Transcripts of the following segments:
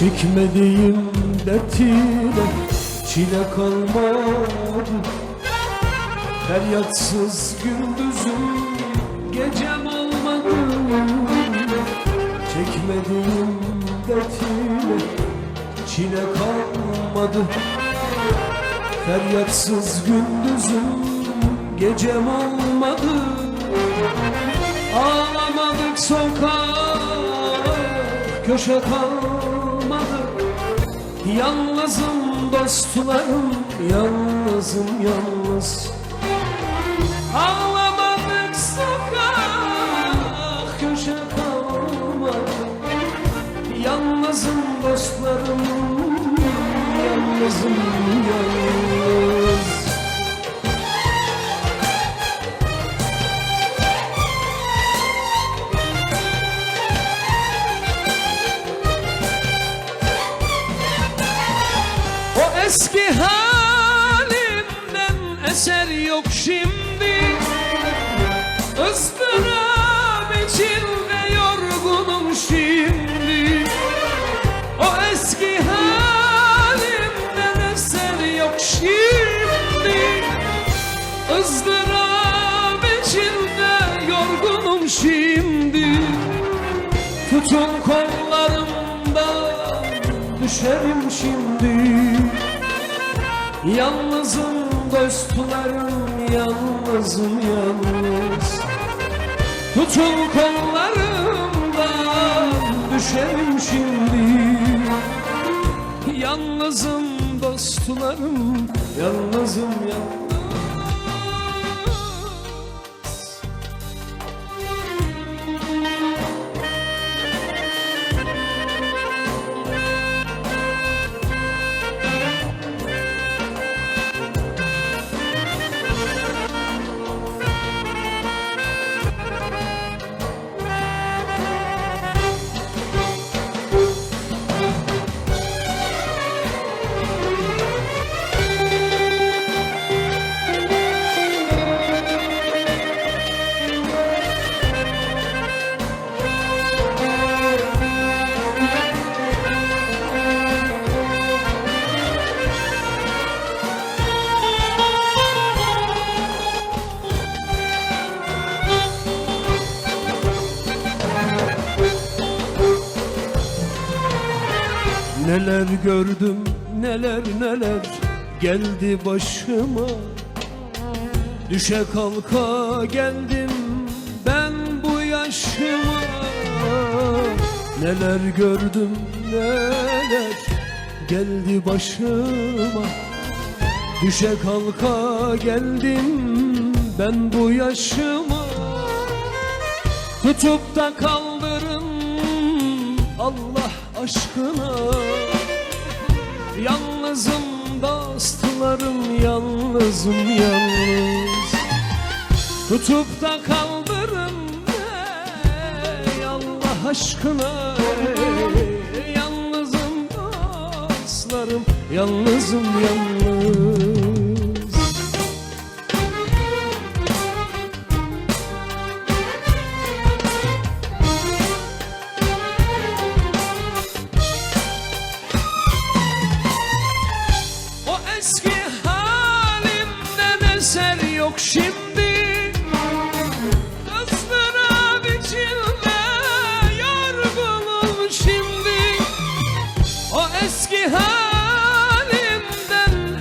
Çekmediğim dert ile çile kalmadı. Feryatsız gündüzüm gecem olmadı. Çekmediğim dert ile çile kalmadı. Feryatsız gündüzüm gecem olmadı. Ağlamadık sokak köşe kalmadı Yalnızım dostlarım yalnızım yalnız. Ağlamadık sokak köşe kalmadı. Yalnızım dostlarım yalnızım yalnız eski halimden eser yok şimdi. Izdırap içinde yorgunum şimdi. O eski halimden eser yok şimdi. Izdırap içinde yorgunum şimdi. Tutun kollarımdan düşerim şimdi Yalnızım dostlarım yalnızım yalnız. Tutun kollarımdan düşerim şimdi. Yalnızım dostlarım yalnızım yalnız Neler gördüm neler neler geldi başıma. Düşe kalka geldim ben bu yaşıma. Neler gördüm neler geldi başıma. Düşe kalka geldim ben bu yaşıma. Tutup da kaldırın Allah aşkına. Yalnızım dostlarım yalnızım yalnız. Tutup da kaldırın ey Allah aşkına. Ey. Yalnızım dostlarım yalnızım yalnız yok şimdi. Kızdırap içinde yorgunum şimdi. O eski halimden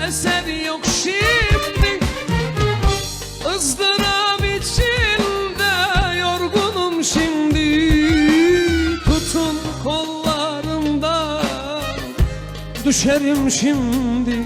eser yok şimdi. Izdırap içinde yorgunum şimdi. Tutun kollarımdan düşerim şimdi